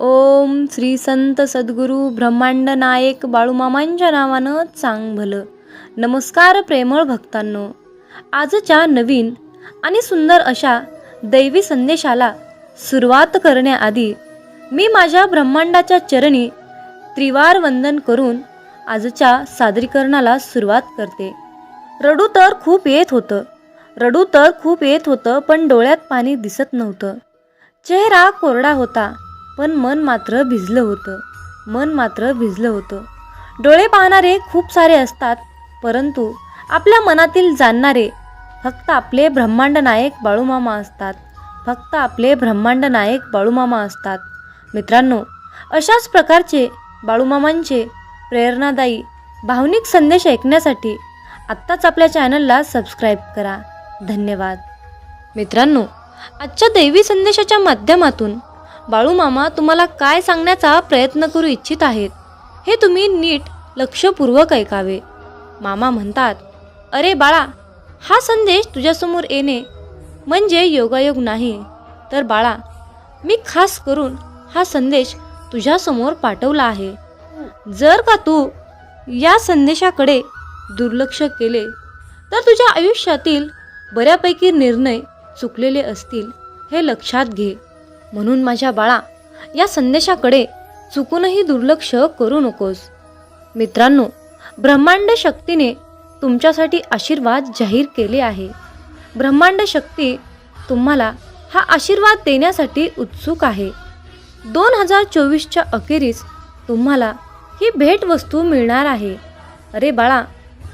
ओम श्री संत सद्गुरू ब्रह्मांड नायक बाळूमामांच्या नावानं चांग भलं नमस्कार प्रेमळ भक्तांनो. आजच्या नवीन आणि सुंदर अशा दैवी संदेशाला सुरुवात करण्याआधी मी माझ्या ब्रह्मांडाच्या चरणी त्रिवार वंदन करून आजच्या सादरीकरणाला सुरुवात करते. रडू तर खूप येत होतं. रडू तर खूप येत होतं पण डोळ्यात पाणी दिसत नव्हतं. चेहरा कोरडा होता. पण मन मात्र भिजलं होतं. मन मात्र भिजलं होतं. डोळे पाहणारे खूप सारे असतात परंतु आपल्या मनातील जाणणारे फक्त आपले ब्रह्मांड नायक बाळूमामा असतात. फक्त आपले ब्रह्मांड नायक बाळूमामा असतात. मित्रांनो अशाच प्रकारचे बाळूमामांचे प्रेरणादायी भावनिक संदेश ऐकण्यासाठी आत्ताच आपल्या चॅनलला सबस्क्राईब करा. धन्यवाद. मित्रांनो आजच्या दैवी संदेशाच्या माध्यमातून बाळूमामा तुम्हाला काय सांगण्याचा प्रयत्न करू इच्छित आहेत हे तुम्ही नीट लक्षपूर्वक ऐकावे. मामा म्हणतात अरे बाळा हा संदेश तुझ्यासमोर येणे म्हणजे योगायोग नाही. तर बाळा मी खास करून हा संदेश तुझ्यासमोर पाठवला आहे. जर का तू या संदेशाकडे दुर्लक्ष केले तर तुझ्या आयुष्यातील बऱ्यापैकी निर्णय चुकलेले असतील हे लक्षात घे. म्हणून माझ्या बाळा या संदेशाकडे चुकूनही दुर्लक्ष करू नकोस. मित्रांनो ब्रह्मांड शक्तीने तुमच्यासाठी आशीर्वाद जाहीर केले आहे. ब्रह्मांड शक्ती तुम्हाला हा आशीर्वाद देण्यासाठी उत्सुक आहे. दोन हजार चोवीसच्या अखेरीस तुम्हाला ही भेटवस्तू मिळणार आहे. अरे बाळा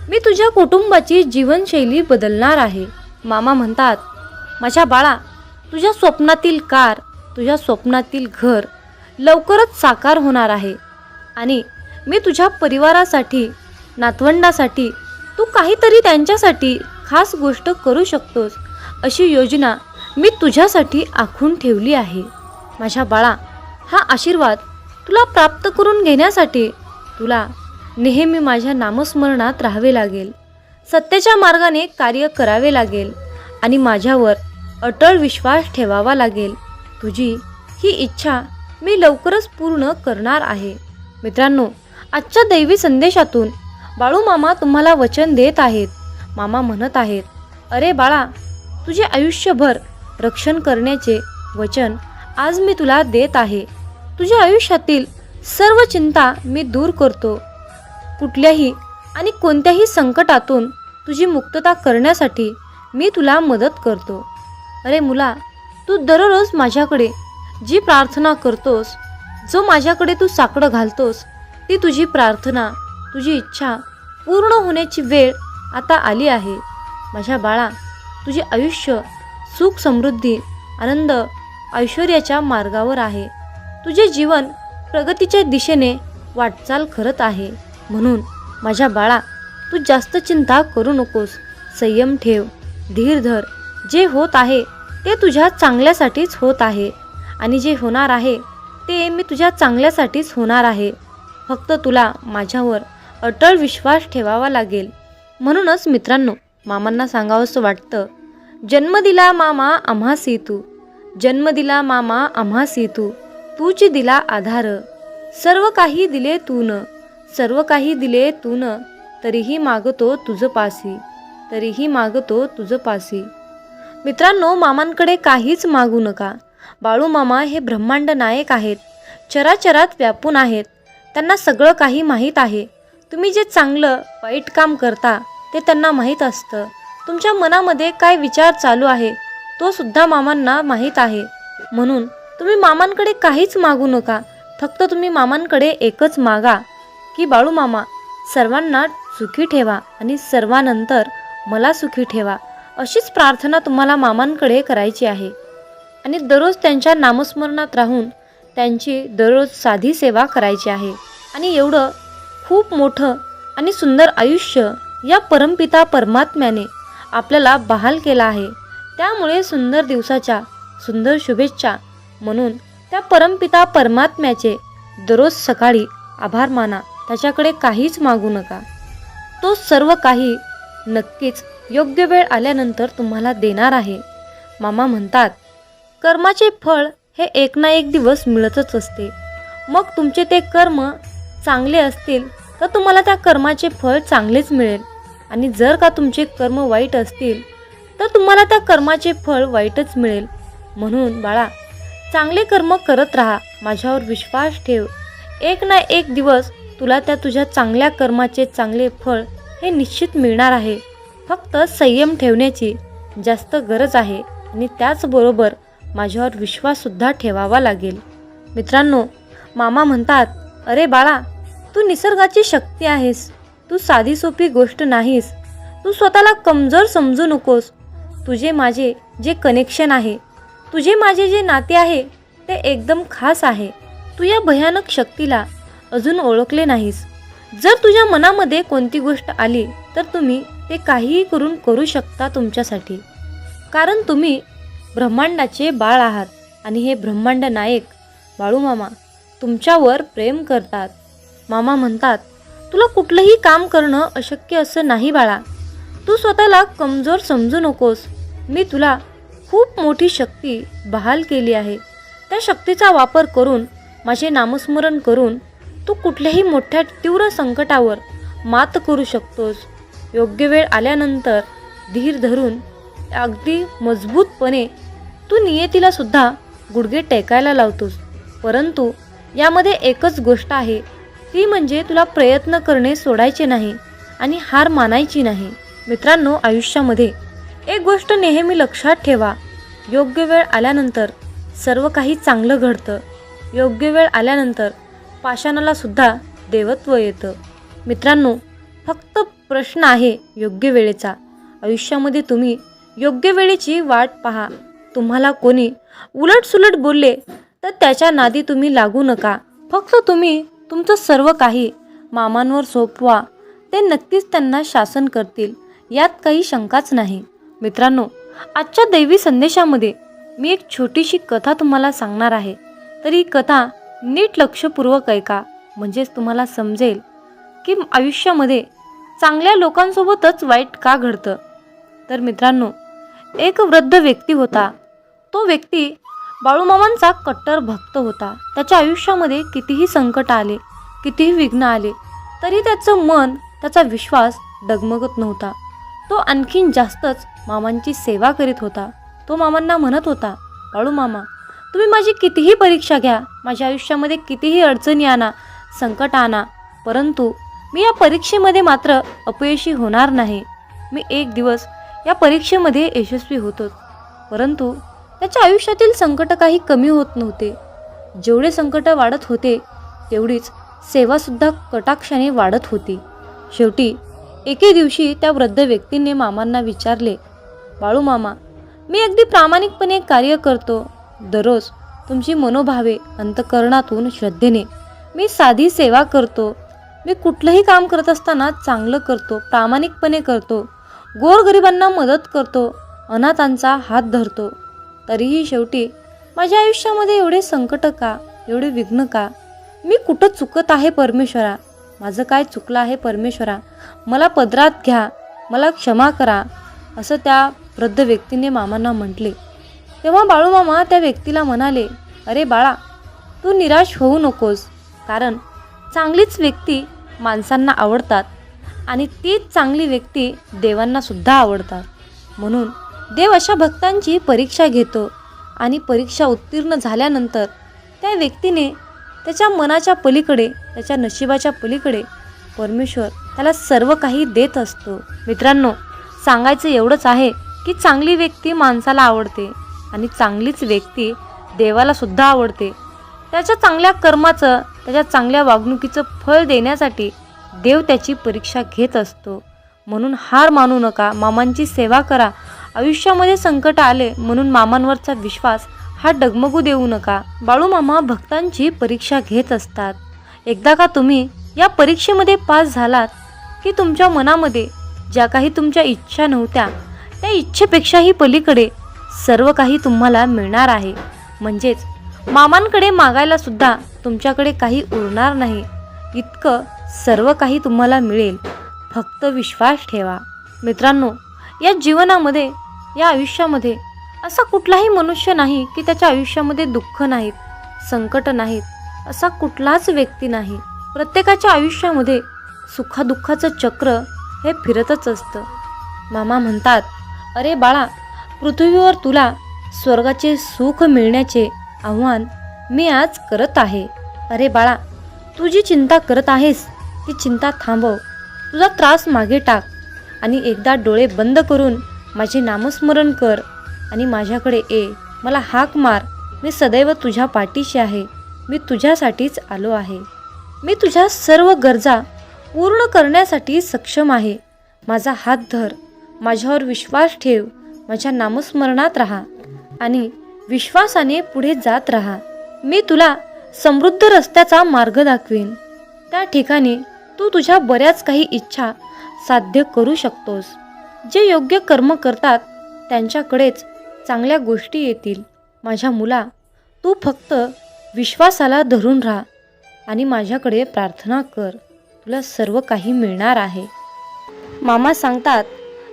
मी तुझ्या कुटुंबाची जीवनशैली बदलणार आहे. मामा म्हणतात माझ्या बाळा तुझ्या स्वप्नातील कार तुझ्या स्वप्नातील घर लवकरच साकार होणार आहे. आणि मी तुझ्या परिवारासाठी नातवंडासाठी तू काहीतरी त्यांच्यासाठी खास गोष्ट करू शकतोस अशी योजना मी तुझ्यासाठी आखून ठेवली आहे. माझ्या बाळा हा आशीर्वाद तुला प्राप्त करून घेण्यासाठी तुला नेहमी माझ्या नामस्मरणात राहावे लागेल. सत्याच्या मार्गाने कार्य करावे लागेल आणि माझ्यावर अटळ विश्वास ठेवावा लागेल. तुझी ही इच्छा मी लवकरच पूर्ण करणार आहे. मित्रांनो आजच्या दैवी संदेशातून बाळू मामा तुम्हाला वचन देत आहेत. मामा म्हणत आहेत अरे बाळा तुझे आयुष्यभर रक्षण करण्याचे वचन आज मी तुला देत आहे. तुझ्या आयुष्यातील सर्व चिंता मी दूर करतो. कुठल्याही आणि कोणत्याही संकटातून तुझी मुक्तता करण्यासाठी मी तुला मदत करतो. अरे मुला तू दररोज माझ्याकडे जी प्रार्थना करतोस जो माझ्याकडे तू साकडं घालतोस ती तुझी प्रार्थना तुझी इच्छा पूर्ण होण्याची वेळ आता आली आहे. माझ्या बाळा तुझे आयुष्य सुख समृद्धी आनंद ऐश्वर्याच्या मार्गावर आहे. तुझे जीवन प्रगतीच्या दिशेने वाटचाल करत आहे. म्हणून माझ्या बाळा तू जास्त चिंता करू नकोस. संयम ठेव धीर धर. जे होत आहे ते तुझ्या चांगल्यासाठीच होत आहे. आणि जे होणार आहे ते मी तुझ्या चांगल्यासाठीच होणार आहे. फक्त तुला माझ्यावर अटळ विश्वास ठेवावा लागेल. म्हणूनच मित्रांनो मामांना सांगावंसं वाटतं जन्म दिला मामा आम्हा तू. जन्म दिला मामा आम्हा तू. तूच दिला आधार. सर्व काही दिले तून सर्व काही दिले तून तरीही मागतो तुझं पासी. तरीही मागतो तुझं पासी. मित्रांनो मामांकडे काहीच मागू नका. बाळू मामा हे ब्रह्मांड नायक आहेत. चराचरात व्यापून आहेत. त्यांना सगळं काही माहीत आहे. तुम्ही जे चांगलं वाईट काम करता ते त्यांना माहीत असतं. तुमच्या मनामध्ये काय विचार चालू आहे तो सुद्धा मामांना माहीत आहे. म्हणून तुम्ही मामांकडे काहीच मागू नका. फक्त तुम्ही मामांकडे एकच मागा की बाळू मामा सर्वांना सुखी ठेवा आणि सर्वानंतर मला सुखी ठेवा. अशीच प्रार्थना तुम्हाला मामांकडे करायची आहे. आणि दररोज त्यांच्या नामस्मरणात राहून त्यांची दररोज साधी सेवा करायची आहे. आणि एवढं खूप मोठं आणि सुंदर आयुष्य या परमपिता परमात्म्याने आपल्याला बहाल केला आहे. त्यामुळे सुंदर दिवसाच्या सुंदर शुभेच्छा म्हणून त्या परमपिता परमात्म्याचे दररोज सकाळी आभार माना. त्याच्याकडे काहीच मागू नका. तो सर्व काही नक्कीच योग्य वेळ आल्यानंतर तुम्हाला देणार आहे. मामा म्हणतात कर्माचे फळ हे एक ना एक दिवस मिळतच असते. मग तुमचे ते कर्म चांगले असतील तर तुम्हाला त्या कर्माचे फळ चांगलेच मिळेल. आणि जर का तुमचे कर्म वाईट असतील तर तुम्हाला त्या कर्माचे फळ वाईटच मिळेल. म्हणून बाळा चांगले कर्म करत राहा. माझ्यावर विश्वास ठेव. एक ना एक दिवस तुला त्या तुझ्या चांगल्या कर्माचे चांगले फळ हे निश्चित मिळणार आहे. फक्त संयम ठेवण्याची जास्त गरज आहे आणि त्याचबरोबर माझ्यावर विश्वाससुद्धा ठेवावा लागेल. मित्रांनो मामा म्हणतात अरे बाळा तू निसर्गाची शक्ती आहेस. तू साधी सोपी गोष्ट नाहीस. तू स्वतःला कमजोर समजू नकोस. तुझे माझे जे कनेक्शन आहे तुझे माझे जे नाते आहे ते एकदम खास आहे. तू या भयानक शक्तीला अजून ओळखले नाहीस. जर तुझ्या मनामध्ये कोणती गोष्ट आली तर तुम्ही ते काहीही करून करू शकता तुमच्यासाठी. कारण तुम्ही ब्रह्मांडाचे बाळ आहात आणि हे ब्रह्मांड नायक बाळूमामा तुमच्यावर प्रेम करतात. मामा म्हणतात तुला कुठलंही काम करणं अशक्य असं नाही बाळा. तू स्वतःला कमजोर समजू नकोस. मी तुला खूप मोठी शक्ती बहाल केली आहे. त्या शक्तीचा वापर करून माझे नामस्मरण करून तू कुठल्याही मोठ्या तीव्र संकटावर मात करू शकतोस. योग्य वेळ आल्यानंतर धीर धरून अगदी मजबूतपणे तू नियतीला सुद्धा गुडघे टेकायला लावतोस. परंतु यामध्ये एकच गोष्ट आहे ती म्हणजे तुला प्रयत्न करणे सोडायचे नाही आणि हार मानायची नाही. मित्रांनो आयुष्यामध्ये एक गोष्ट नेहमी लक्षात ठेवा. योग्य वेळ आल्यानंतर सर्व काही चांगलं घडतं. योग्य वेळ आल्यानंतर पाषाणाला सुद्धा देवत्व येतं. मित्रांनो फक्त प्रश्न आहे योग्य वेळेचा. आयुष्यामध्ये तुम्ही योग्य वेळेची वाट पहा. तुम्हाला कोणी उलटसुलट बोलले तर त्याच्या नादी तुम्ही लागू नका. फक्त तुम्ही तुमचं सर्व काही मामांवर सोपवा. ते नक्कीच त्यांना शासन करतील यात काही शंकाच नाही. मित्रांनो आजच्या दैवी संदेशामध्ये मी एक छोटीशी कथा तुम्हाला सांगणार आहे. तर ही कथा नीट लक्षपूर्वक ऐका. म्हणजेच तुम्हाला समजेल की आयुष्यामध्ये चांगल्या लोकांसोबतच वाईट का घडतं? तर मित्रांनो एक वृद्ध व्यक्ती होता. तो व्यक्ती बाळूमामांचा कट्टर भक्त होता. त्याच्या आयुष्यामध्ये कितीही संकट आले कितीही विघ्न आले तरी त्याचं मन त्याचा विश्वास डगमगत नव्हता. तो आणखीन जास्तच मामांची सेवा करीत होता. तो मामांना म्हणत होता बाळू मामा तुम्ही माझी कितीही परीक्षा घ्या माझ्या आयुष्यामध्ये कितीही अडचणी आणा संकट आणा परंतु मी या परीक्षेमध्ये मात्र अपयशी होणार नाही. मी एक दिवस या परीक्षेमध्ये यशस्वी होतो परंतु त्याच्या आयुष्यातील संकट काही कमी होत नव्हते. जेवढे संकट वाढत होते तेवढीच सेवासुद्धा कटाक्षाने वाढत होती. शेवटी एके दिवशी त्या वृद्ध व्यक्तीने मामांना विचारले बाळू मामा मी अगदी प्रामाणिकपणे कार्य करतो दररोज तुमची मनोभावे अंतकरणातून श्रद्धेने मी साधी सेवा करतो. मी कुठलंही काम करत असताना चांगलं करतो प्रामाणिकपणे करतो गोरगरिबांना मदत करतो अनाथांचा हात धरतो. तरीही शेवटी माझ्या आयुष्यामध्ये एवढे संकट का एवढे विघ्न का? मी कुठं चुकत आहे परमेश्वरा? माझं काय चुकलं आहे परमेश्वरा? मला पदरात घ्या मला क्षमा करा असं त्या वृद्ध व्यक्तीने मामांना म्हटले. तेव्हा बाळूमामा त्या व्यक्तीला म्हणाले अरे बाळा तू निराश होऊ नकोस कारण चांगलीच व्यक्ती माणसांना आवडतात आणि तीच चांगली व्यक्ती देवांनासुद्धा आवडतात. म्हणून देव अशा भक्तांची परीक्षा घेतो आणि परीक्षा उत्तीर्ण झाल्यानंतर त्या व्यक्तीने त्याच्या मनाच्या पलीकडे त्याच्या नशिबाच्या पलीकडे परमेश्वर त्याला सर्व काही देत असतो. मित्रांनो सांगायचं एवढंच आहे की चांगली व्यक्ती माणसाला आवडते. आणि चांगलीच व्यक्ती देवाला सुद्धा आवडते. त्याच्या चांगल्या कर्माचं त्याच्या चांगल्या वागणुकीचं फळ देण्यासाठी देव त्याची परीक्षा घेत असतो. म्हणून हार मानू नका मामांची सेवा करा. आयुष्यामध्ये संकट आले म्हणून मामांवरचा विश्वास हा डगमगू देऊ नका. बाळूमामा भक्तांची परीक्षा घेत असतात. एकदा का तुम्ही या परीक्षेमध्ये पास झालात की तुमच्या मनामध्ये ज्या काही तुमच्या इच्छा नव्हत्या त्या इच्छेपेक्षाही पलीकडे सर्व काही तुम्हाला मिळणार आहे. म्हणजेच मामांकडे मागायला सुद्धा तुमच्याकडे काही उरणार नाही. इतकं सर्व काही तुम्हाला मिळेल. फक्त विश्वास ठेवा. मित्रांनो या जीवनामध्ये या आयुष्यामध्ये असा कुठलाही मनुष्य नाही की त्याच्या आयुष्यामध्ये दुःख नाहीत संकट नाहीत असा कुठलाच व्यक्ती नाही. प्रत्येकाच्या आयुष्यामध्ये सुखादुःखाचं चक्र हे फिरतच असतं. मामा म्हणतात अरे बाळा पृथ्वीवर तुला स्वर्गाचे सुख मिळण्याचे आव्हान मी आज करत आहे. अरे बाळा तू जी चिंता करत आहेस ती चिंता थांबव. तुझा त्रास मागे टाक आणि एकदा डोळे बंद करून माझे नामस्मरण कर आणि माझ्याकडे ये. मला हाक मार. मी सदैव तुझ्या पाठीशी आहे. मी तुझ्यासाठीच आलो आहे. मी तुझ्या सर्व गरजा पूर्ण करण्यासाठी सक्षम आहे. माझा हात धर. माझ्यावर विश्वास ठेव. माझ्या नामस्मरणात राहा आणि विश्वासाने पुढे जात राहा. मी तुला समृद्ध रस्त्याचा मार्ग दाखवीन. त्या ठिकाणी तू तुझ्या बऱ्याच काही इच्छा साध्य करू शकतोस. जे योग्य कर्म करतात त्यांच्याकडेच चांगल्या गोष्टी येतील. माझ्या मुला तू फक्त विश्वासाला धरून राहा आणि माझ्याकडे प्रार्थना कर. तुला सर्व काही मिळणार आहे. मामा सांगतात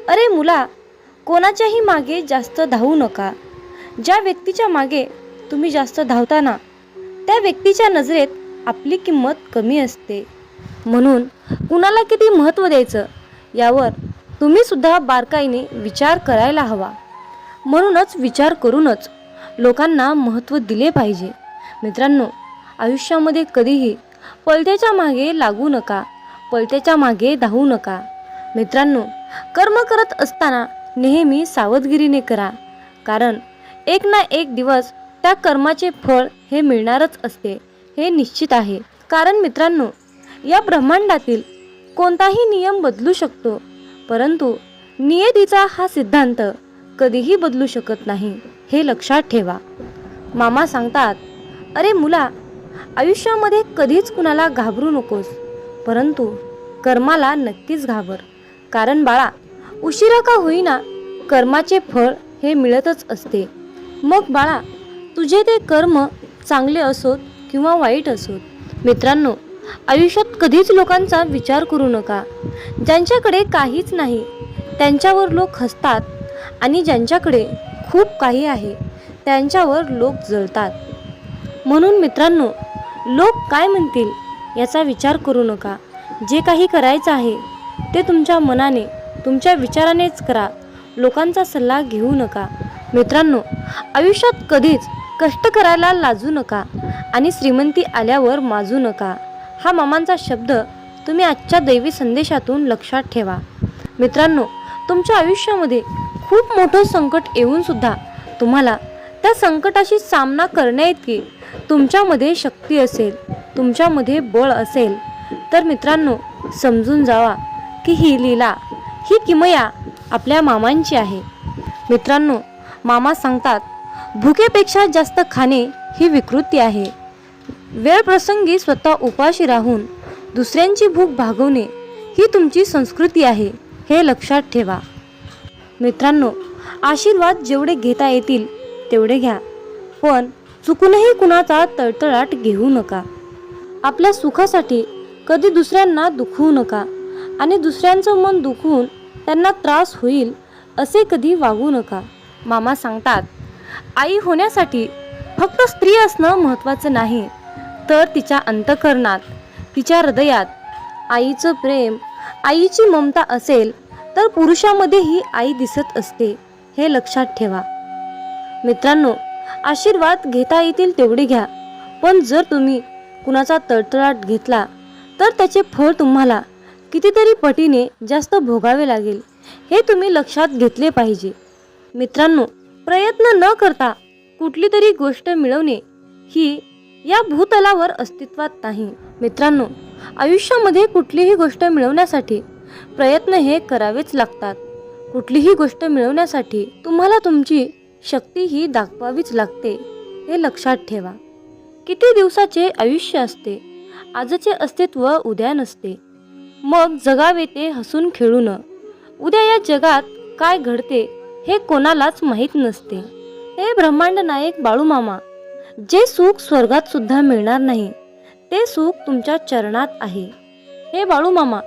अरे मुला कोणाच्याही मागे जास्त धावू नका. ज्या व्यक्तीच्या मागे तुम्ही जास्त धावताना त्या व्यक्तीच्या नजरेत आपली किंमत कमी असते. म्हणून कुणाला किती महत्त्व द्यायचं यावर तुम्हीसुद्धा बारकाईने विचार करायला हवा. म्हणूनच विचार करूनच लोकांना महत्त्व दिले पाहिजे. मित्रांनो आयुष्यामध्ये कधीही पलत्याच्या मागे लागू नका पलत्याच्या मागे धावू नका. मित्रांनो कर्म करत असताना नेहमी सावधगिरीने करा. कारण एक ना एक दिवस त्या कर्माचे फळ हे मिळणारच असते हे निश्चित आहे. कारण मित्रांनो या ब्रह्मांडातील कोणताही नियम बदलू शकतो परंतु नियतीचा हा सिद्धांत कधीही बदलू शकत नाही हे लक्षात ठेवा. मामा सांगतात अरे मुला आयुष्यामध्ये कधीच कुणाला घाबरू नकोस परंतु कर्माला नक्कीच घाबर. कारण बाळा उशिरा का होईना? कर्माचे फळ हे मिळतच असते. मग बाळा तुझे ते कर्म चांगले असोत किंवा वाईट असोत? मित्रांनो आयुष्यात कधीच लोकांचा विचार करू नका. ज्यांच्याकडे काहीच नाही त्यांच्यावर लोक हसतात आणि ज्यांच्याकडे खूप काही आहे त्यांच्यावर लोक जळतात. म्हणून मित्रांनो लोक काय म्हणतील याचा विचार करू नका. जे काही करायचं आहे ते तुमच्या मनाने तुमच्या विचारानेच करा. लोकांचा सल्ला घेऊ नका. मित्रांनो आयुष्यात कधीच कष्ट करायला लाजू नका आणि श्रीमंती आल्यावर माजू नका. हा मामांचा शब्द तुम्ही आजच्या दैवी संदेशातून लक्षात ठेवा. मित्रांनो तुमच्या आयुष्यामध्ये खूप मोठं संकट येऊन सुद्धा तुम्हाला त्या संकटाशी सामना करण्याइतकी तुमच्यामध्ये शक्ती असेल तुमच्यामध्ये बळ असेल. तर मित्रांनो समजून जावा की ही लीला ही किमया आपल्या मामांची आहे. मित्रांनो मामा सांगतात भुकेपेक्षा जास्त खाणे ही विकृती आहे. वेळ प्रसंगी स्वतः उपाशी राहून दुसऱ्यांची भूक भागवणे ही तुमची संस्कृती आहे हे लक्षात ठेवा. मित्रांनो आशीर्वाद जेवढे घेता येतील तेवढे घ्या. पण चुकूनही कुणाचा तळतळाट घेऊ नका. आपल्या सुखासाठी कधी दुसऱ्यांना दुखवू नका. आणि दुसऱ्यांचं मन दुखून त्यांना त्रास होईल असे कधी वागू नका. मामा सांगतात आई होण्यासाठी फक्त स्त्री असणं महत्त्वाचं नाही तर तिच्या अंतकरणात तिच्या हृदयात आईचं प्रेम आईची ममता असेल तर पुरुषामध्येही आई दिसत असते हे लक्षात ठेवा. मित्रांनो आशीर्वाद घेता येतील तेवढे घ्या पण जर तुम्ही कुणाचा तळतळाट घेतला तर त्याचे फळ तुम्हाला कितीतरी पटीने जास्त भोगावे लागेल. हे तुम्ही लक्षात घेतले पाहिजे. मित्रांनो प्रयत्न न करता कुठली तरी गोष्ट मिळवणे ही या भूतलावर अस्तित्वात नाही. मित्रांनो आयुष्यामध्ये कुठलीही गोष्ट मिळवण्यासाठी प्रयत्न हे करावेच लागतात. कुठलीही गोष्ट मिळवण्यासाठी तुम्हाला तुमची शक्ती ही दाखवावीच लागते हे लक्षात ठेवा. किती दिवसाचे आयुष्य असते आजचे अस्तित्व उद्या नसते. मग जगावे ते हसून खेळून उद्या या जगात काय घडते हे कोणालाच माहीत नसते. हे ब्रह्मांड नायक बाळूमामा जे सुख स्वर्गात सुद्धा मिळणार नाही ते सुख तुमच्या चरणात आहे. हे बाळूमामा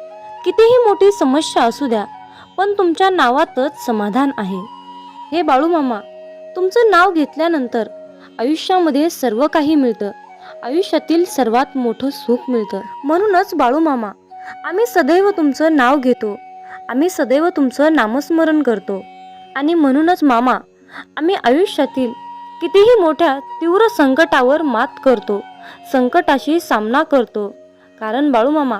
कितीही मोठी समस्या असू द्या पण तुमच्या नावातच समाधान आहे. हे बाळूमामा तुमचं नाव घेतल्यानंतर आयुष्यामध्ये सर्व काही मिळतं. आयुष्यातील सर्वात मोठं सुख मिळतं. म्हणूनच बाळूमामा आम्ही सदैव तुमचं नाव घेतो. आम्ही सदैव तुमचं नामस्मरण करतो. आणि म्हणूनच मामा आम्ही आयुष्यातील कितीही मोठ्या तीव्र संकटावर मात करतो संकटाशी सामना करतो. कारण बाळू मामा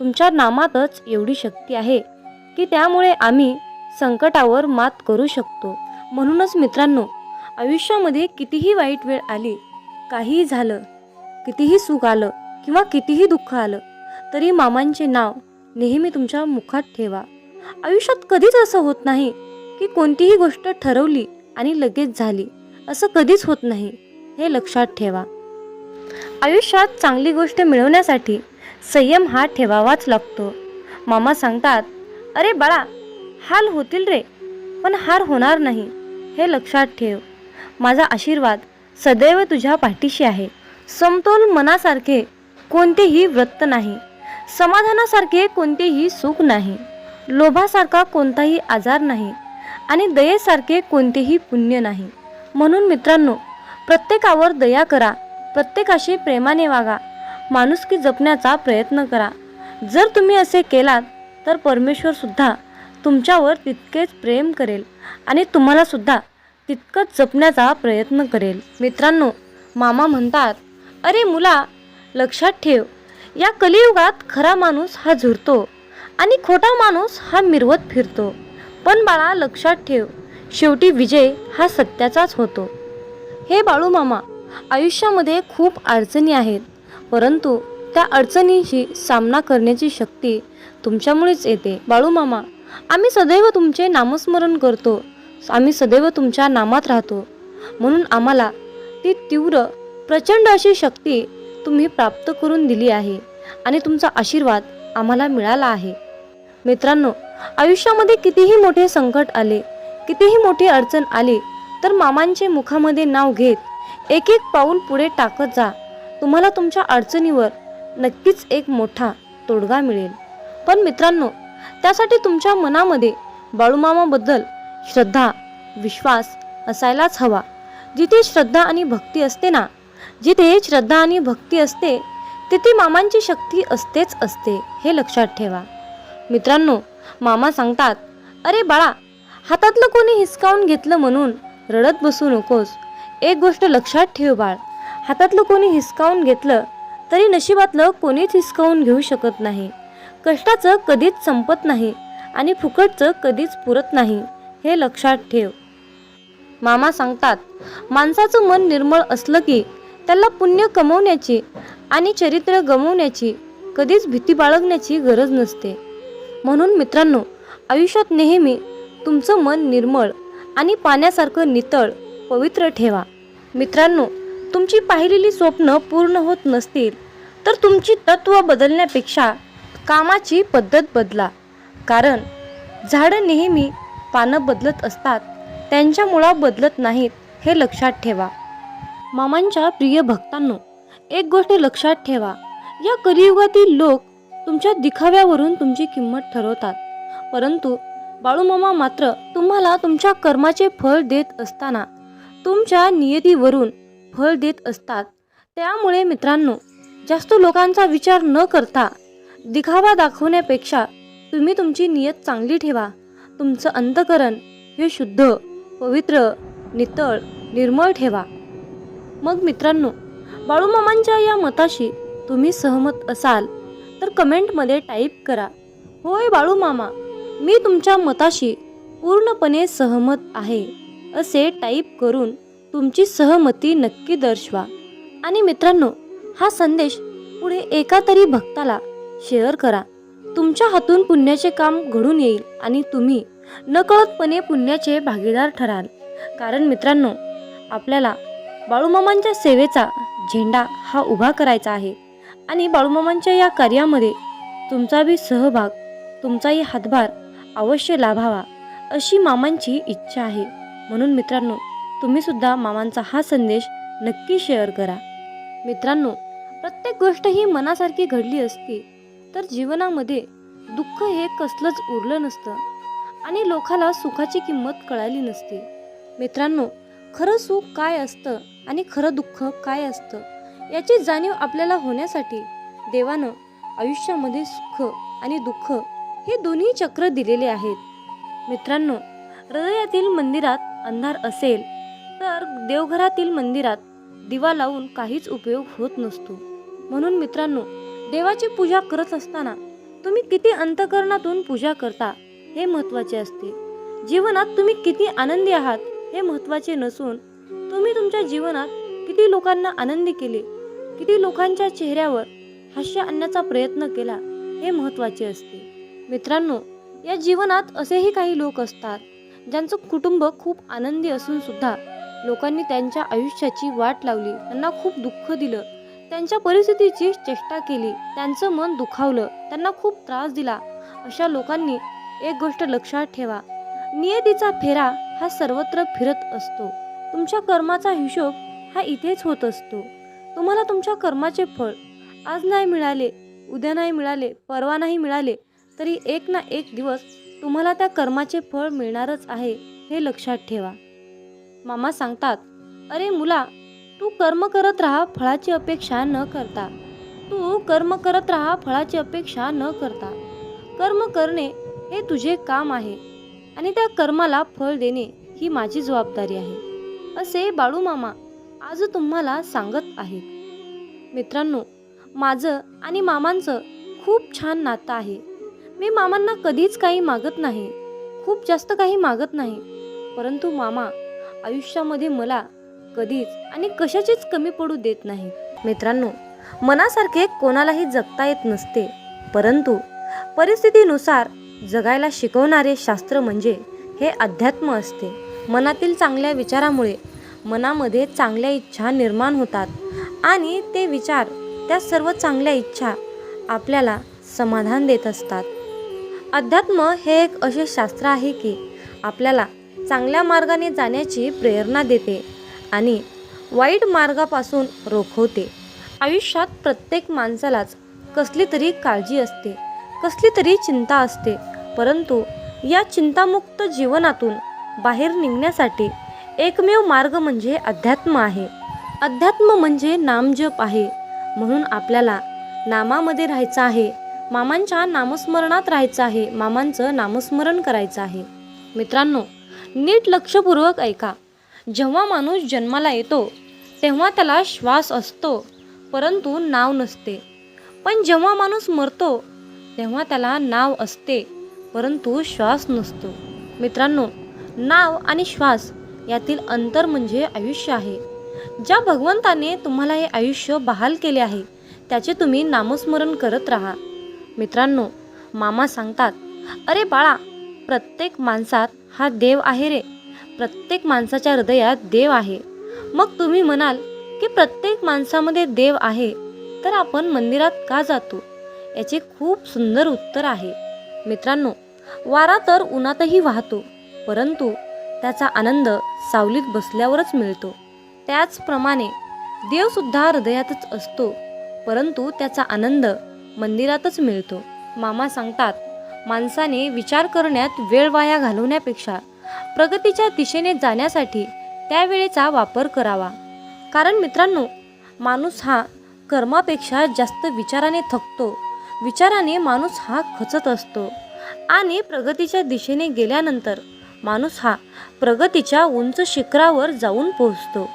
तुमच्या नामातच एवढी शक्ती आहे की त्यामुळे आम्ही संकटावर मात करू शकतो. म्हणूनच मित्रांनो आयुष्यामध्ये कितीही वाईट वेळ आली काहीही झालं कितीही सुख आलं किंवा कितीही दुःख आलं तरी मामांचे नाव नेहमी तुमच्या मुखात ठेवा. आयुष्यात कधीच असं होत नाही की कोणतीही गोष्ट ठरवली आणि लगेच झाली. असं कधीच होत नाही हे लक्षात ठेवा. आयुष्यात चांगली गोष्ट मिळवण्यासाठी संयम हा ठेवावाच लागतो. मामा सांगतात अरे बाळा हाल होतील रे पण हार होणार नाही हे लक्षात ठेव. माझा आशीर्वाद सदैव तुझ्या पाठीशी आहे. समतोल मनासारखे कोणतेही वृत्त नाही. समाधानासारखे कोणतेही सुख नाही. लोभासारखा कोणताही आजार नाही आणि दयेसारखे कोणतेही पुण्य नाही. म्हणून मित्रांनो प्रत्येकावर दया करा प्रत्येकाशी प्रेमाने वागा माणुसकी जपण्याचा प्रयत्न करा. जर तुम्ही असे केलात तर परमेश्वरसुद्धा तुमच्यावर तितकेच प्रेम करेल आणि तुम्हालासुद्धा तितकंच जपण्याचा प्रयत्न करेल. मित्रांनो मामा म्हणतात अरे मुला लक्षात ठेव या कलियुगात खरा माणूस हा झुरतो आणि खोटा माणूस हा मिरवत फिरतो. पण बाळा लक्षात ठेव शेवटी विजय हा सत्याचाच होतो. हे बाळू मामा आयुष्यामध्ये खूप अडचणी आहेत. परंतु त्या अडचणींशी सामना करण्याची शक्ती तुमच्यामुळेच येते. बाळू मामा आम्ही सदैव तुमचे नामस्मरण करतो. आम्ही सदैव तुमच्या नामात राहतो. म्हणून आम्हाला ती तीव्र प्रचंड अशी शक्ती तुम्ही प्राप्त करून दिली आहे आणि तुमचा आशीर्वाद आम्हाला मिळाला आहे. मित्रांनो आयुष्यामध्ये कितीही मोठे संकट आले कितीही मोठी अडचण आली तर मामांचे मुखामध्ये नाव घेत एक एक पाऊल पुढे टाकत जा. तुम्हाला तुमच्या अडचणीवर नक्कीच एक मोठा तोडगा मिळेल. पण मित्रांनो त्यासाठी तुमच्या मनामध्ये बाळूमामाबद्दल श्रद्धा विश्वास असायलाच हवा. जिथे श्रद्धा आणि भक्ती असते ना जिथे श्रद्धा आणि भक्ती असते तिथे मामांची शक्ती असतेच असते हे लक्षात ठेवा. मित्रांनो मामा सांगतात अरे बाळा हातातलं कोणी हिसकावून घेतलं म्हणून रडत बसू नकोस. एक गोष्ट लक्षात ठेव बाळ हातातलं कोणी हिसकावून घेतलं तरी नशिबातलं कोणीच हिसकावून घेऊ शकत नाही. कष्टाचं कधीच संपत नाही आणि फुकटचं कधीच पुरत नाही हे लक्षात ठेव. मामा सांगतात माणसाचं मन निर्मळ असलं की त्याला पुण्य कमवण्याची आणि चरित्र गमवण्याची कधीच भीती बाळगण्याची गरज नसते. म्हणून मित्रांनो आयुष्यात नेहमी तुमचं मन निर्मळ आणि पाण्यासारखं नितळ पवित्र ठेवा. मित्रांनो तुमची पाहिलेली स्वप्न पूर्ण होत नसतील तर तुमची तत्व बदलण्यापेक्षा कामाची पद्धत बदला. कारण झाडं नेहमी पानं बदलत असतात त्यांच्या मुळा बदलत नाहीत हे लक्षात ठेवा. मामांच्या प्रिय भक्तांनो एक गोष्ट लक्षात ठेवा. या कलियुगातील लोक तुमच्या दिखाव्यावरून तुमची किंमत ठरवतात. परंतु बाळूमामा मात्र तुम्हाला तुमच्या कर्माचे फळ देत असताना तुमच्या नियतीवरून फळ देत असतात. त्यामुळे मित्रांनो जास्त लोकांचा विचार न करता दिखावा दाखवण्यापेक्षा तुम्ही तुमची नियत चांगली ठेवा. तुमचं अंतकरण हे शुद्ध पवित्र नितळ निर्मळ ठेवा. मग मित्रांनो बाळूमामांच्या या मताशी तुम्ही सहमत असाल तर कमेंटमध्ये टाईप करा. होय बाळूमामा मी तुमच्या मताशी पूर्णपणे सहमत आहे असे टाईप करून तुमची सहमती नक्की दर्शवा. आणि मित्रांनो हा संदेश पुढे एका तरी भक्ताला शेअर करा. तुमच्या हातून पुण्याचे काम घडून येईल आणि तुम्ही नकळतपणे पुण्याचे भागीदार ठराल. कारण मित्रांनो आपल्याला बाळूमामांच्या सेवेचा झेंडा हा उभा करायचा आहे. आणि बाळूमामांच्या या कार्यामध्ये तुमचा बी सहभाग तुमचाही हातभार अवश्य लाभावा अशी मामांची इच्छा आहे. म्हणून मित्रांनो तुम्हीसुद्धा मामांचा हा संदेश नक्की शेअर करा. मित्रांनो प्रत्येक गोष्ट ही मनासारखी घडली असती तर जीवनामध्ये दुःख हे कसलंच उरलं नसतं आणि लोकाला सुखाची किंमत कळाली नसती. मित्रांनो खरं सुख काय असतं आणि खरं दुःख काय असतं याची जाणीव आपल्याला होण्यासाठी देवानं आयुष्यामध्ये सुख आणि दुःख हे दोन्ही चक्र दिलेले आहेत. मित्रांनो हृदयातील मंदिरात अंधार असेल तर देवघरातील मंदिरात दिवा लावून काहीच उपयोग होत नसतो. म्हणून मित्रांनो देवाची पूजा करत असताना तुम्ही किती अंतकरणातून पूजा करता हे महत्त्वाचे असते. जीवनात तुम्ही किती आनंदी आहात हे महत्त्वाचे नसून तुम्ही तुमच्या जीवनात किती लोकांना आनंदी केले? किती लोकांच्या चेहऱ्यावर हास्य आणण्याचा प्रयत्न केला हे महत्त्वाचे असते. मित्रांनो या जीवनात असेही काही लोक असतात ज्यांचं कुटुंब खूप आनंदी असून सुद्धा लोकांनी त्यांच्या आयुष्याची वाट लावली त्यांना खूप दुःख दिलं त्यांच्या परिस्थितीची चेष्टा केली त्यांचं मन दुखावलं त्यांना खूप त्रास दिला. अशा लोकांनी एक गोष्ट लक्षात ठेवा नियतीचा फेरा हा सर्वत्र फिरत असतो. तुमच्या कर्माचा हिशोब हा इथेच होत असतो. तुम्हाला तुमच्या कर्माचे फळ आज नाही मिळाले उद्या नाही मिळाले परवा नाही मिळाले तरी एक ना एक दिवस तुम्हाला त्या कर्माचे फळ मिळणारच आहे हे लक्षात ठेवा. मामा सांगतात अरे मुला तू कर्म करत राहा फळाची अपेक्षा न करता. तू कर्म करत राहा फळाची अपेक्षा न करता. कर्म करणे हे तुझे काम आहे आणि त्या कर्माला फळ देणे ही माझी जबाबदारी आहे. असे बाळू मामा आज तुम्हाला सांगत आहेत. मित्रांनो माझं आणि मामांचं खूप छान नातं आहे. मी मामांना कधीच काही मागत नाही खूप जास्त काही मागत नाही. परंतु मामा आयुष्यामध्ये मला कधीच आणि कशाचीच कमी पडू देत नाही. मित्रांनो मनासारखे कोणालाही जगता येत नसते. परंतु परिस्थितीनुसार जगायला शिकवणारे शास्त्र म्हणजे हे अध्यात्म असते. मनातील चांगल्या विचारामुळे मनामध्ये चांगल्या इच्छा निर्माण होतात आणि ते विचार त्या सर्व चांगल्या इच्छा आपल्याला समाधान देत असतात. अध्यात्म हे एक असे शास्त्र आहे की आपल्याला चांगल्या मार्गाने जाण्याची प्रेरणा देते आणि वाईट मार्गापासून रोखवते. आयुष्यात प्रत्येक माणसालाच कसली तरी काळजी असते कसली तरी चिंता असते परंतु या चिंतामुक्त जीवनातून बाहेर निघण्यासाठी एकमेव मार्ग म्हणजे अध्यात्म आहे. अध्यात्म म्हणजे नामजप आहे. म्हणून आपल्याला नामामध्ये राहायचं आहे. मामांच्या नामस्मरणात राहायचं आहे. मामांचं नामस्मरण करायचं आहे. मित्रांनो नीट लक्षपूर्वक ऐका. जेव्हा माणूस जन्माला येतो तेव्हा त्याला श्वास असतो परंतु नाव नसते. पण जेव्हा माणूस मरतो तेव्हा त्याला नाव असते परंतु श्वास नसतो. मित्रांनो नाव आणि श्वास यातील अंतर म्हणजे आयुष्य आहे. ज्या भगवंताने तुम्हाला हे आयुष्य बहाल केले आहे त्याचे तुम्ही नामस्मरण करत राहा. मित्रांनो मामा सांगतात अरे बाळा प्रत्येक माणसात हा देव आहे रे. प्रत्येक माणसाच्या हृदयात देव आहे. मग तुम्ही म्हणाल की प्रत्येक माणसामध्ये देव आहे तर आपण मंदिरात का जातो? याचे खूप सुंदर उत्तर आहे. मित्रांनो वारा तर उन्हातही वाहतो. परंतु त्याचा आनंद सावलीत बसल्यावरच मिळतो. त्याचप्रमाणे देवसुद्धा हृदयातच असतो परंतु त्याचा आनंद मंदिरातच मिळतो. मामा सांगतात माणसाने विचार करण्यात वेळ वाया घालवण्यापेक्षा प्रगतीच्या दिशेने जाण्यासाठी त्यावेळेचा वापर करावा. कारण मित्रांनो माणूस हा कर्मापेक्षा जास्त विचाराने थकतो. विचाराने माणूस हा खचत असतो. आणि प्रगतीच्या दिशेने गेल्यानंतर माणूस हा प्रगतीच्या उंच शिखरावर जाऊन पोहोचतो.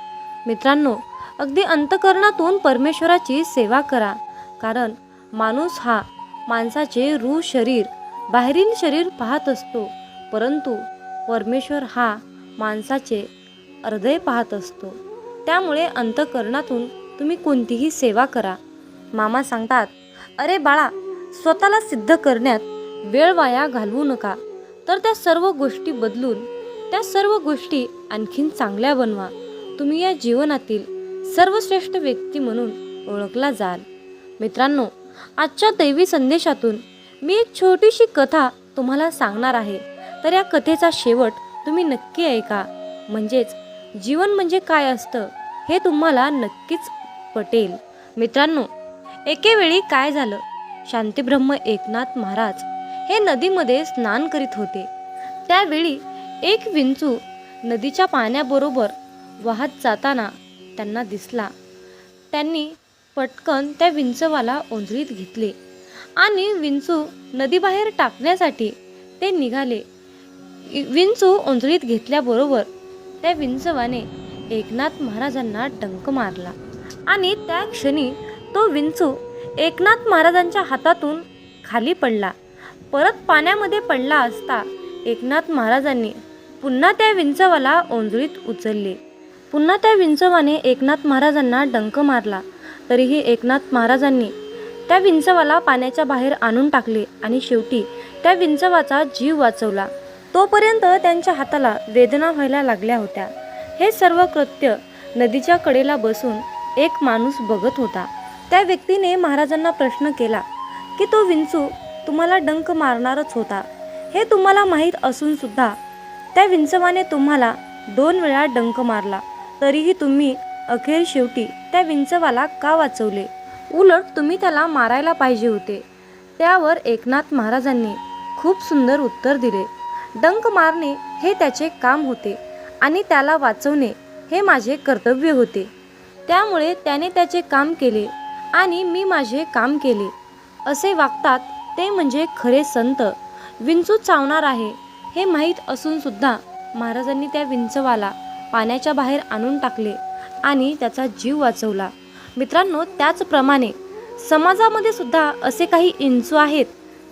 मित्रांनो अगदी अंतकरणातून परमेश्वराची सेवा करा. कारण माणूस हा माणसाचे रू शरीर बाहेरील शरीर पाहत असतो. परंतु परमेश्वर हा माणसाचे हृदय पाहत असतो. त्यामुळे अंतकरणातून तुम्ही कोणतीही सेवा करा. मामा सांगतात अरे बाळा स्वतःला सिद्ध करण्यात वेळ वाया घालवू नका. तर त्या सर्व गोष्टी बदलून त्या सर्व गोष्टी आणखीन चांगल्या बनवा. तुम्ही या जीवनातील सर्वश्रेष्ठ व्यक्ती म्हणून ओळखला जाल. मित्रांनो आजच्या दैवी संदेशातून मी एक छोटीशी कथा तुम्हाला सांगणार आहे. तर या कथेचा शेवट तुम्ही नक्की ऐका. म्हणजेच जीवन म्हणजे काय असतं हे तुम्हाला नक्कीच पटेल. मित्रांनो एके वेळी काय झालं? शांतीब्रह्म एकनाथ महाराज हे नदीमध्ये स्नान करीत होते. त्यावेळी एक विंचू नदीच्या पाण्याबरोबर वाहत जाताना त्यांना दिसला. त्यांनी पटकन त्या विंचवाला ओंजळीत घेतले आणि विंचू नदीबाहेर टाकण्यासाठी ते निघाले. विंचू ओंजळीत घेतल्याबरोबर त्या विंचवाने एकनाथ महाराजांना डंक मारला आणि त्या क्षणी तो विंचू एकनाथ महाराजांच्या हातातून खाली पडला. परत पाण्यामध्ये पडला असता एकनाथ महाराजांनी पुन्हा त्या विंचवाला ओंजळीत उचलले. पुन्हा त्या विंचवाने एकनाथ महाराजांना डंक मारला. तरीही एकनाथ महाराजांनी त्या विंचवाला पाण्याच्या बाहेर आणून टाकले आणि शेवटी त्या विंचवाचा जीव वाचवला. तोपर्यंत त्यांच्या हाताला वेदना व्हायला लागल्या होत्या. हे सर्व कृत्य नदीच्या कडेला बसून एक माणूस बघत होता. त्या व्यक्तीने महाराजांना प्रश्न केला की तो विंचू तुम्हाला डंक मारणारच होता. हे तुम्हाला माहीत असून सुद्धा त्या विंचवाने तुम्हाला दोन वेळा डंक मारला. तरीही तुम्ही अखेर शेवटी त्या विंचवाला का वाचवले? उलट तुम्ही त्याला मारायला पाहिजे होते. त्यावर एकनाथ महाराजांनी खूप सुंदर उत्तर दिले. डंक मारणे हे त्याचे काम होते आणि त्याला वाचवणे हे माझे कर्तव्य होते. त्यामुळे त्याने त्याचे काम केले आणि मी माझे काम केले असे वागतात ते म्हणजे खरे संत. विंचू चावणार आहे हे माहीत असून सुद्धा महाराजांनी त्या विंचवाला पाण्याच्या बाहेर आणून टाकले आणि त्याचा जीव वाचवला. मित्रांनो त्याचप्रमाणे समाजामध्ये सुद्धा असे काही इंचू आहेत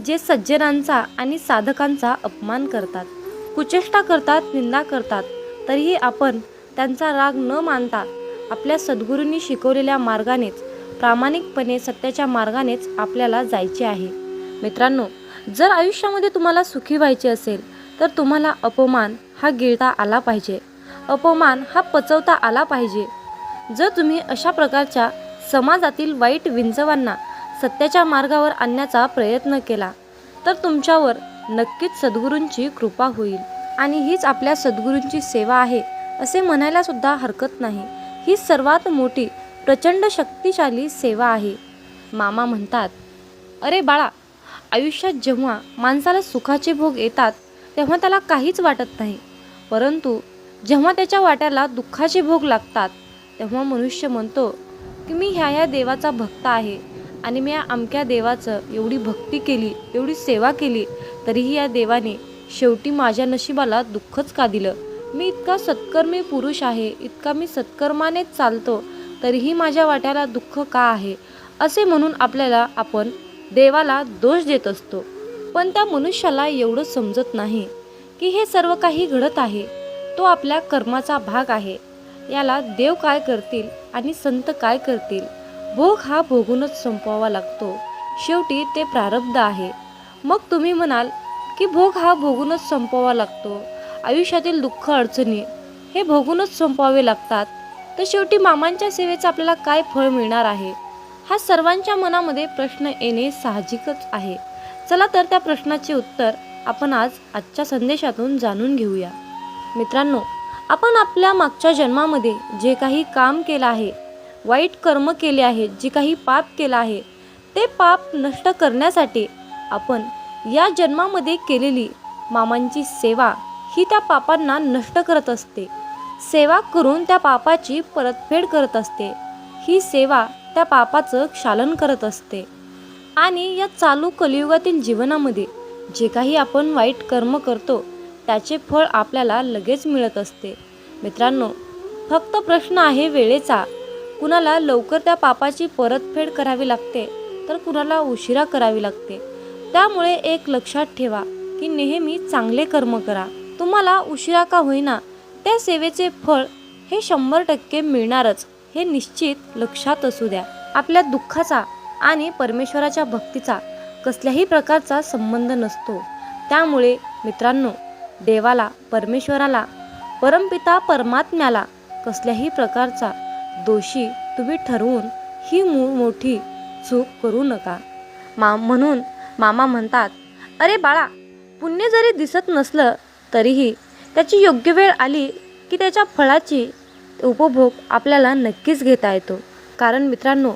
जे सज्जनांचा आणि साधकांचा अपमान करतात. कुचेष्टा करतात निंदा करतात तरीही आपण त्यांचा राग न मानता आपल्या सद्गुरूंनी शिकवलेल्या मार्गानेच प्रामाणिकपणे सत्याच्या मार्गानेच आपल्याला जायचे आहे. मित्रांनो जर आयुष्यामध्ये तुम्हाला सुखी व्हायचे असेल तर तुम्हाला अपमान हा गिळता आला पाहिजे. अपमान हा पचवता आला पाहिजे. जर तुम्ही अशा प्रकारच्या समाजातील वाईट विंचवांना सत्याच्या मार्गावर आणण्याचा प्रयत्न केला तर तुमच्यावर नक्कीच सद्गुरूंची कृपा होईल. आणि हीच आपल्या सद्गुरूंची सेवा आहे असे म्हणायला सुद्धा हरकत नाही. ही सर्वात मोठी प्रचंड शक्तिशाली सेवा आहे. मामा म्हणतात अरे बाळा आयुष्यात जेव्हा माणसाला सुखाचे भोग येतात तेव्हा त्याला काहीच वाटत नाही. परंतु जेव्हा त्याच्या वाट्याला दुःखाचे भोग लागतात तेव्हा मनुष्य म्हणतो की मी ह्या ह्या देवाचा भक्त आहे आणि मी या अमक्या देवाचं एवढी भक्ती केली एवढी सेवा केली तरीही या देवाने शेवटी माझ्या नशिबाला दुःखच का दिलं? मी इतका सत्कर्मी पुरुष आहे इतका मी सत्कर्मानेच चालतो तरीही माझ्या वाट्याला दुःख का आहे? असे म्हणून आपल्याला आपण देवाला दोष देत असतो. पण त्या मनुष्याला एवढं समजत नाही की हे सर्व काही घडत आहे. तो आपल्या कर्माचा भाग आहे. याला देव काय करतील आणि संत काय करतील भोग हा भोगूनच संपवावा लागतो. शेवटी ते प्रारब्ध आहे. मग तुम्ही म्हणाल की भोग हा भोगूनच संपवावा लागतो. आयुष्यातील दुःख अडचणी हे भोगूनच संपवावे लागतात. तर शेवटी मामांच्या सेवेचं आपल्याला काय फळ मिळणार आहे? हा सर्वांच्या मनामध्ये प्रश्न येणे साहजिकच आहे. चला तर त्या प्रश्नाचे उत्तर आपण आज आजच्या संदेशातून जाणून घेऊया. मित्रांनो आपण आपल्या मागच्या जन्मामध्ये जे काही काम केलं आहे वाईट कर्म केले आहेत जे काही पाप केलं आहे ते पाप नष्ट करण्यासाठी आपण या जन्मामध्ये केलेली मामांची सेवा ही त्या पापांना नष्ट करत असते. सेवा करून त्या पापाची परतफेड करत असते. ही सेवा त्या पापाचं क्षालन करत असते. आणि या चालू कलियुगातील जीवनामध्ये जे काही आपण वाईट कर्म करतो त्याचे फळ आपल्याला लगेच मिळत असते. मित्रांनो फक्त प्रश्न आहे वेळेचा. कुणाला लवकर त्या पापाची परतफेड करावी लागते तर कुणाला उशिरा करावी लागते. त्यामुळे एक लक्षात ठेवा की नेहमी चांगले कर्म करा. तुम्हाला उशिरा का होईना त्या सेवेचे फळ हे शंभर टक्के मिळणारच. हे निश्चित लक्षात असू द्या. आपल्या दुःखाचा आणि परमेश्वराच्या भक्तीचा कसल्याही प्रकारचा संबंध नसतो. त्यामुळे मित्रांनो देवाला परमेश्वराला परमपिता परमात्म्याला कसल्याही प्रकारचा दोषी तुम्ही ठरवून ही मूळ मोठी चूक करू नका. मा म्हणून मामा म्हणतात अरे बाळा पुण्य जरी दिसत नसलं तरीही त्याची योग्य वेळ आली की त्याच्या फळाची उपभोग आपल्याला नक्कीच घेता येतो. कारण मित्रांनो